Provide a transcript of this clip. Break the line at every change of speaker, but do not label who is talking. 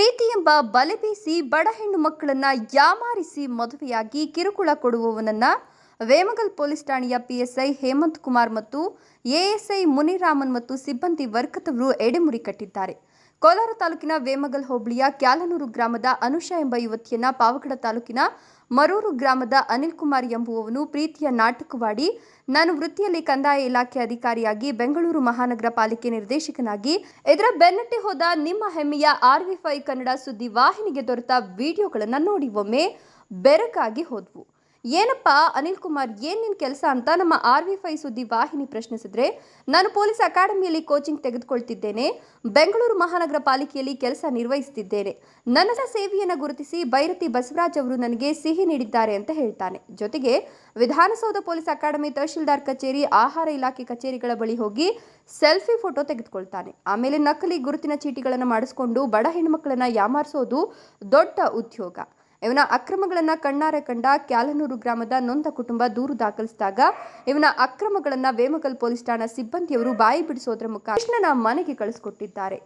ಪ್ರೀತಿ ಎಂಬ ಬಲೆ ಬೀಸಿ ಬಡ ಹೆಣ್ಣು ಮಕ್ಕಳನ್ನ ಯಾಮಾರಿಸಿ ಮದುವೆಯಾಗಿ ಕಿರುಕುಳ ಕೊಡುವವನನ್ನ ವೇಮಗಲ್ ಪೊಲೀಸ್ ಠಾಣೆಯ ಪಿಎಸ್ಐ ಹೇಮಂತ್ ಕುಮಾರ್ ಮತ್ತು ಎಎಸ್ಐ ಮುನಿರಾಮನ್ ಮತ್ತು ಸಿಬ್ಬಂದಿ ವರ್ಗದವರು ಎಡೆಮುರಿ ಕಟ್ಟಿದ್ದಾರೆ. ಕೋಲಾರ ತಾಲೂಕಿನ ವೇಮಗಲ್ ಹೋಬಳಿಯ ಕ್ಯಾಲನೂರು ಗ್ರಾಮದ ಅನುಷಾ ಎಂಬ ಯುವತಿಯನ್ನ ಪಾವಗಡ ತಾಲೂಕಿನ ಮರೂರು ಗ್ರಾಮದ ಅನಿಲ್ ಕುಮಾರ್ ಎಂಬುವವನು ಪ್ರೀತಿಯ ನಾಟಕವಾಡಿ, ನಾನು ವೃತ್ತಿಯಲ್ಲಿ ಕಂದಾಯ ಇಲಾಖೆ ಅಧಿಕಾರಿಯಾಗಿ ಬೆಂಗಳೂರು ಮಹಾನಗರ ಪಾಲಿಕೆ ನಿರ್ದೇಶಕನಾಗಿ, ಇದರ ಬೆನ್ನಟ್ಟಿ ಹೋದ ನಿಮ್ಮ ಹೆಮ್ಮೆಯ ಆರ್ ವಿ ಫೈ ಕನ್ನಡ ಸುದ್ದಿ ವಾಹಿನಿಗೆ ದೊರೆತ ವಿಡಿಯೋಗಳನ್ನು ನೋಡಿ ಒಮ್ಮೆ ಬೆರಗಾಗಿ ಹೋದ್ವು. ಏನಪ್ಪ ಅನಿಲ್ ಕುಮಾರ್, ಏನು ನಿನ್ ಕೆಲಸ ಅಂತ ನಮ್ಮ ಆರ್ ವಿ ಫೈ ಸುದ್ದಿ ವಾಹಿನಿ ಪ್ರಶ್ನಿಸಿದ್ರೆ, ನಾನು ಪೊಲೀಸ್ ಅಕಾಡೆಮಿಯಲ್ಲಿ ಕೋಚಿಂಗ್ ತೆಗೆದುಕೊಳ್ತಿದ್ದೇನೆ, ಬೆಂಗಳೂರು ಮಹಾನಗರ ಪಾಲಿಕೆಯಲ್ಲಿ ಕೆಲಸ ನಿರ್ವಹಿಸುತ್ತಿದ್ದೇನೆ ನನ್ನ ಸೇವೆಯನ್ನು ಗುರುತಿಸಿ ಬೈರತಿ ಬಸವರಾಜ್ ಅವರು ನನಗೆ ಸಿಹಿ ನೀಡಿದ್ದಾರೆ ಅಂತ ಹೇಳ್ತಾನೆ. ಜೊತೆಗೆ ವಿಧಾನಸೌಧ ಪೊಲೀಸ್ ಅಕಾಡೆಮಿ ತಹಶೀಲ್ದಾರ್ ಕಚೇರಿ, ಆಹಾರ ಇಲಾಖೆ ಕಚೇರಿಗಳ ಬಳಿ ಹೋಗಿ ಸೆಲ್ಫಿ ಫೋಟೋ ತೆಗೆದುಕೊಳ್ತಾನೆ. ಆಮೇಲೆ ನಕಲಿ ಗುರುತಿನ ಚೀಟಿಗಳನ್ನು ಮಾಡಿಸ್ಕೊಂಡು ಬಡ ಹೆಣ್ಮಕ್ಳನ್ನ ಯಾಮಾರಿಸೋದು ದೊಡ್ಡ ಉದ್ಯೋಗ. ಇವನ ಅಕ್ರಮಗಳನ್ನ ಕಣ್ಣಾರೆ ಕಂಡ ಕ್ಯಾಲನೂರು ಗ್ರಾಮದ ನೊಂದ ಕುಟುಂಬ ದೂರು ದಾಖಲಿಸಿದಾಗ ಇವನ ಅಕ್ರಮಗಳನ್ನ ವೇಮಗಲ್ ಪೊಲೀಸ್ ಠಾಣಾ ಸಿಬ್ಬಂದಿಯವರು ಬಾಯಿ ಬಿಡಿಸೋದ್ರ ಮುಖ ಕೃಷ್ಣನ ಮನೆಗೆ ಕಳಿಸಿಕೊಟ್ಟಿದ್ದಾರೆ.